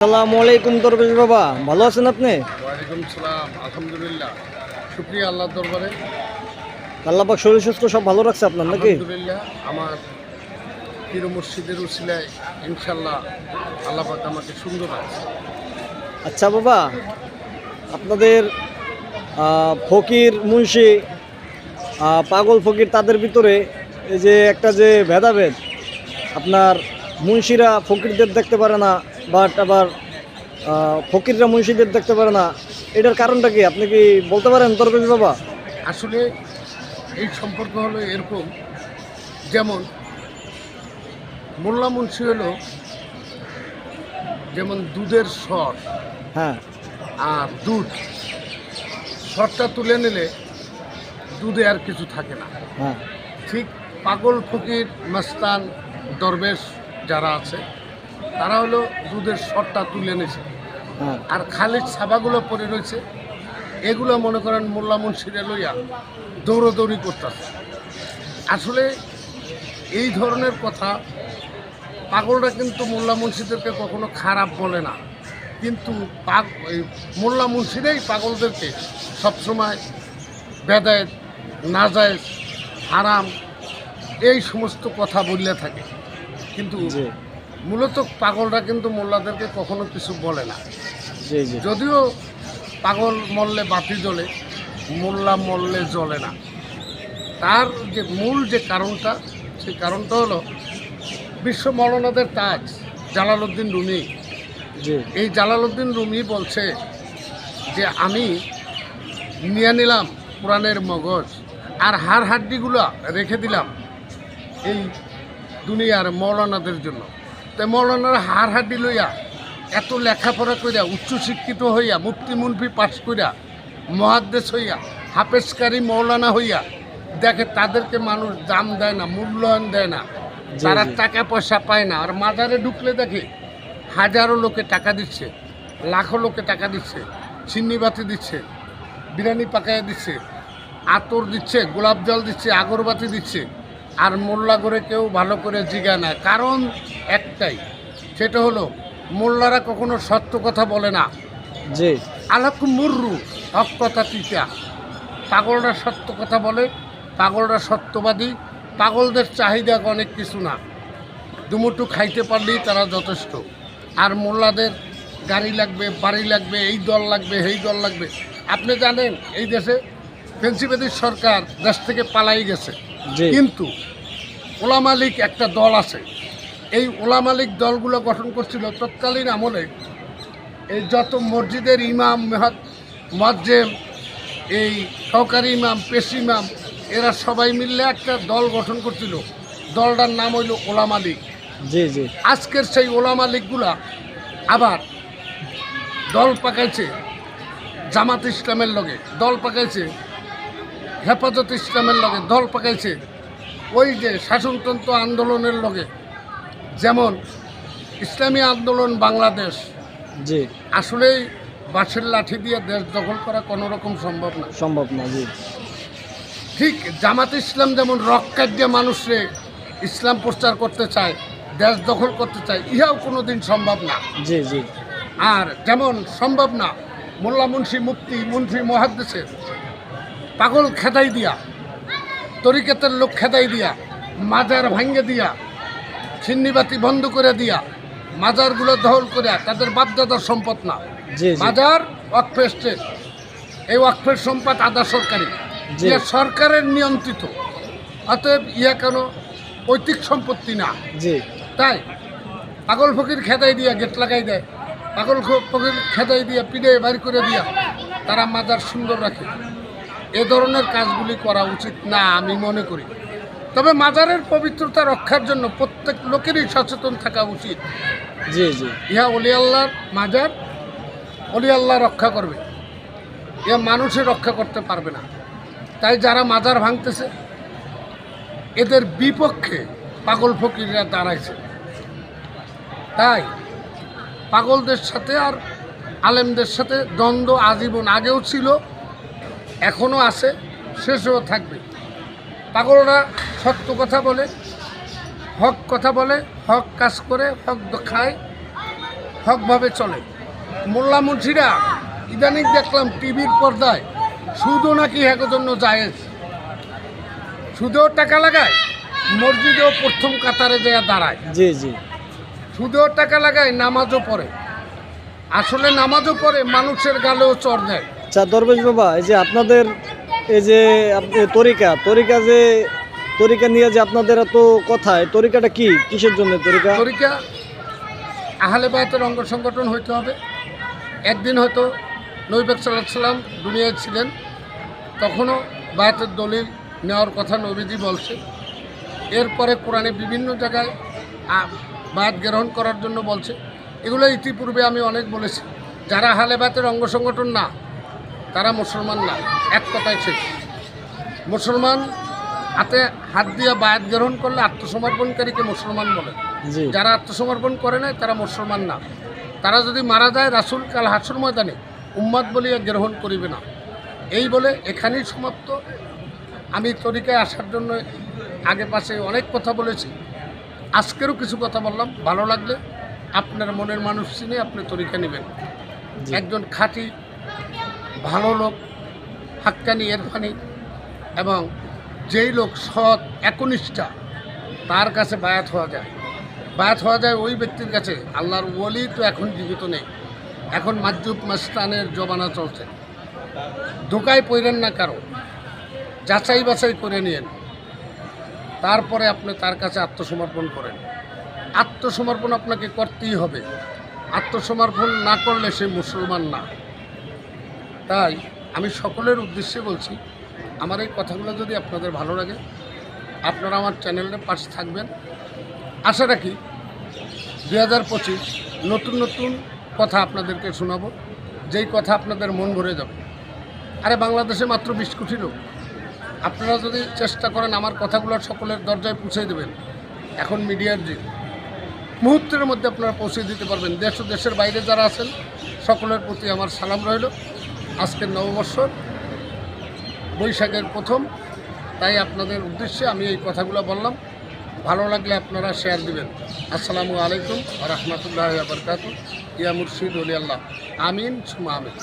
আসসালামু আলাইকুম দরবেশ বাবা ভালো আছেন আপনি? ওয়ালাইকুম সালাম আলহামদুলিল্লাহ। শুক্রিয়া আল্লাহর দরবারে। আল্লাপাক শরীর সুস্থ সব ভালো রাখছে আপনার নাকি? আলহামদুলিল্লাহ আমার পীর মসজিদের উসিলায় ইনশাল্লাহ আল্লাহ পাক আমাকে সুন্দর আছে আচ্ছা বাবা আপনাদের আহ, ফকির মুন্সি আহ, পাগল ফকির তাদের ভিতরে এই যে একটা যে ভেদাভেদ আপনার মুন্সিরা ফকিরদের দেখতে পারে না বাট আবার ফকিররা মুন্সিদের দেখতে পারে না। এটার কারণটা কি? আপনি কি বলতে পারেন দরবেশ বাবা? আসলে এই সম্পর্ক হলো এরকম যেমন মোল্লা মুন্সি হলো যেমন দুধের স্বর হ্যাঁ। আর দুধ স্বরটা তুলে নিলে দুধে আর কিছু থাকে না। হ্যাঁ। ঠিক পাগল ফকির মাস্তান দরবেশ যারা আছে তারা হলো দুধের শটটা তুলে নিয়েছে। হ্যাঁ। আর খালিদ সাবাগুলো পরে রয়েছে। এগুলো মনে করেন মোল্লা মুন্সিরে লইয়া দৌড়দৌড়ি করতেছে। আসলে এই ধরনের কথা পাগলরা কিন্তু মোল্লা মুন্সিদেরকে কখনো খারাপ বলে না। কিন্তু পাগ মোল্লা মুন্সিরাই পাগলদেরকে সবসময় বেদায়ত নাজায়েজ হারাম এই সমস্ত কথা বললে থাকে। কিন্তু মূলত পাগলরা কিন্তু মোল্লাদেরকে কখনো কিছু বলে না। যদিও পাগল মরলে বাতি জ্বলে মোল্লা মরলে জ্বলে না। তার যে মূল যে কারণটা সেই কারণটা হলো বিশ্ব মৌলানাদের তাজ জালালউদ্দিন রুমি। এই জালালউদ্দিন রুমি বলছে যে আমি নিয়ে নিলাম কোরআনের মগজ আর হাড় হাড্ডিগুলো রেখে দিলাম। এই দুনিয়ার মৌলানাদের জন্য। তাই মৌলানার হাড় হাড্ডি লইয়া এত লেখাপড়া কইরা উচ্চশিক্ষিত হইয়া মুফতি মুনফি পাস কইরা মহাদ্দেশ হইয়া হাফেজকারী মৌলানা হইয়া দেখে তাদেরকে মানুষ দাম দেয় না মূল্যায়ন দেয় না তারা টাকা পয়সা পায় না। আর মাজারে ঢুকলে দেখে হাজারো লোকে টাকা দিচ্ছে লাখো লোকে টাকা দিচ্ছে চিন্নিবাতি দিচ্ছে বিরিয়ানি পাকাইয়া দিচ্ছে আতর দিচ্ছে গোলাপ জল দিচ্ছে আগরবাতি দিচ্ছে আর মোল্লা করে কেউ ভালো করে জিগায় না কারণ একটাই সেটা হলো মোল্লারা কখনো সত্য কথা বলে না। জি। আলাপ মুর্রু হক কথা টিকা পাগলরা সত্য কথা বলে পাগলরা সত্যবাদী পাগলদের চাহিদা অনেক কিছু না। দুমুটু খাইতে পারলেই তারা যথেষ্ট। আর মোল্লাদের গাড়ি লাগবে বাড়ি লাগবে এই দল লাগবে এই দল লাগবে। আপনি জানেন এই দেশে পেন্সিবাদীর সরকার দেশ থেকে পালাই গেছে। কিন্তু ওলা মালিক একটা দল আছে। এই ওলা মালিক দলগুলো গঠন করছিল তৎকালীন আমলে। এই যত মসজিদের ইমাম মেহাদ মজ্জেম এই সহকারী ইমাম পেশ ইমাম এরা সবাই মিললে একটা দল গঠন করছিল। দলটার নাম হইল ওলা মালিক। জি জি। আজকের সেই ওলা মালিকগুলা আবার দল পাকাইছে জামাত ইসলামের লগে। দল পাকাইছে হেফাজত ইসলামের লগে দল পাকাইছে ওই যে শাসনতন্ত্র আন্দোলনের লগে। যেমন ইসলামী আন্দোলন বাংলাদেশ জি। আসলেই বাঁশের লাঠি দিয়ে দেশ দখল করা কোনো রকম সম্ভব না। সম্ভব না জি। ঠিক জামাত ইসলাম যেমন রক্ষার দিয়ে মানুষরে ইসলাম প্রচার করতে চায় দেশ দখল করতে চায় ইহাও কোনো দিন সম্ভব না। জি জি। আর যেমন সম্ভব না মোল্লা মুন্সি মুক্তি মুন্সি মহাদ্দেশের পাগল খেদাই দিয়া তরিকেতের লোক খেদাই দিয়া মাজার ভাঙ্গে দিয়া ছিন্নিবাতি বন্ধ করে দিয়া মাজারগুলো দখল করে তাদের বাপদাদার সম্পদ না। মাজার ওয়াকফে স্টেট এই ওয়াকফের সম্পদ আদা সরকারি। ইয়া সরকারের নিয়ন্ত্রিত অতএব ইয়া কেন পৈতৃক সম্পত্তি না? তাই পাগল ফকির খেদাই দিয়া গেট লাগাই দেয় পাগল ফকির খেদাই দিয়া পিড়ে বাড়ি করে দিয়া তারা মাজার সুন্দর রাখে। এ ধরনের কাজগুলি করা উচিত না আমি মনে করি। তবে মাজারের পবিত্রতা রক্ষার জন্য প্রত্যেক লোকেরই সচেতন থাকা উচিত। জি জি। ইহা অলি আল্লাহর মাজার অলি আল্লাহ রক্ষা করবে। ইহা মানুষে রক্ষা করতে পারবে না। তাই যারা মাজার ভাঙতেছে এদের বিপক্ষে পাগল ফকিররা দাঁড়াইছে। তাই পাগলদের সাথে আর আলেমদের সাথে দ্বন্দ্ব আজীবন আগেও ছিল এখনও আছে শেষও থাকবে। পাগলরা সত্য কথা বলে হক কথা বলে হক কাজ করে হক খায় হকভাবে চলে। মোল্লা মুন্সিরা ইদানিং দেখলাম টিভির পর্দায় সুদও নাকি হ্যাকের জন্য জায়েজ। সুদেও টাকা লাগায় মসজিদেও প্রথম কাতারে যায় দাঁড়ায়। জি জি। সুদেও টাকা লাগায় নামাজও পড়ে। আসলে নামাজও পড়ে মানুষের গালেও চর দেয়। আচ্ছা দরবেশ বাবা, এই যে আপনাদের, এই যে তরিকা তরিকা যে, তরিকা নিয়ে যে আপনাদের এত কথা, এই তরিকাটা কি? কিসের জন্য তরিকা? তরিকা, আহলে বায়তের অঙ্গ সংগঠন হইতে হবে। একদিন হয়তো নৈবেক সাল্লাম দুনিয়ায় ছিলেন, তখনও বায়াতের দলিল নেওয়ার কথা নবীজি বলছে। এরপরে কোরআনে বিভিন্ন জায়গায় বাদ গ্রহণ করার জন্য বলছে। এগুলো ইতিপূর্বে আমি অনেক বলেছি। যারা আহলে বায়াতের অঙ্গ সংগঠন না তারা মুসলমান না এক কথায় শেষ মুসলমান হাতে হাত দিয়ে বায়াত গ্রহণ করলে আত্মসমর্পণকারীকে মুসলমান বলে। যারা আত্মসমর্পণ করে নাই তারা মুসলমান না। তারা যদি মারা যায় রাসুল কাল হাসুর ময়দানে উম্মাদ বলিয়া গ্রহণ করিবে না। এই বলে এখানেই সমাপ্ত। আমি তরিকায় আসার জন্য আগে পাশে অনেক কথা বলেছি। আজকেরও কিছু কথা বললাম। ভালো লাগলে আপনার মনের মানুষ চিনে আপনি তরিকা নেবেন। একজন খাঁটি ভালো লোক, হাক্কানি এরফানি, এবং যেই লোক সৎ, একনিষ্ঠা, তার কাছে বায়াত হওয়া যায়। বায়াত হওয়া যায় ওই ব্যক্তির কাছে। আল্লাহর ওলি তো এখন জীবিত নেই। এখন মাজুব মাস্তানের জবানা চলছে। ধোকায় পড়েন না কারও। যাচাই বাছাই করে নিয়েন। তারপরে আপনি তার কাছে আত্মসমর্পণ করেন। আত্মসমর্পণ আপনাকে করতেই হবে। আত্মসমর্পণ না করলে সে মুসলমান না। তাই আমি সকলের উদ্দেশ্যে বলছি, আমার এই কথাগুলো যদি আপনাদের ভালো লাগে, আপনারা আমার চ্যানেলের পাশে থাকবেন। আশা রাখি দুই হাজার পঁচিশ নতুন নতুন কথা আপনাদেরকে শোনাবো, যেই কথা আপনাদের মন ভরে যাবে। আরে বাংলাদেশে মাত্র বিশ কোটি লোক। আপনারা যদি চেষ্টা করেন আমার কথাগুলো সকলের দরজায় পৌঁছে দেবেন, এখন মিডিয়ার যে মুহূর্তের মধ্যে আপনারা পৌঁছে দিতে পারবেন। দেশ ও দেশের বাইরে যারা আছেন, সকলের প্রতি আমার সালাম রইল। আজকের নববর্ষর বৈশাখের প্রথম। তাই আপনাদের উদ্দেশ্যে আমি এই কথাগুলো বললাম। ভালো লাগলে আপনারা শেয়ার দিবেন। আসসালামু আলাইকুম রহমতুল্লাহ বরকাত ইয়া মুর্শিদ আল্লাহ আমিন সুমা আমিন।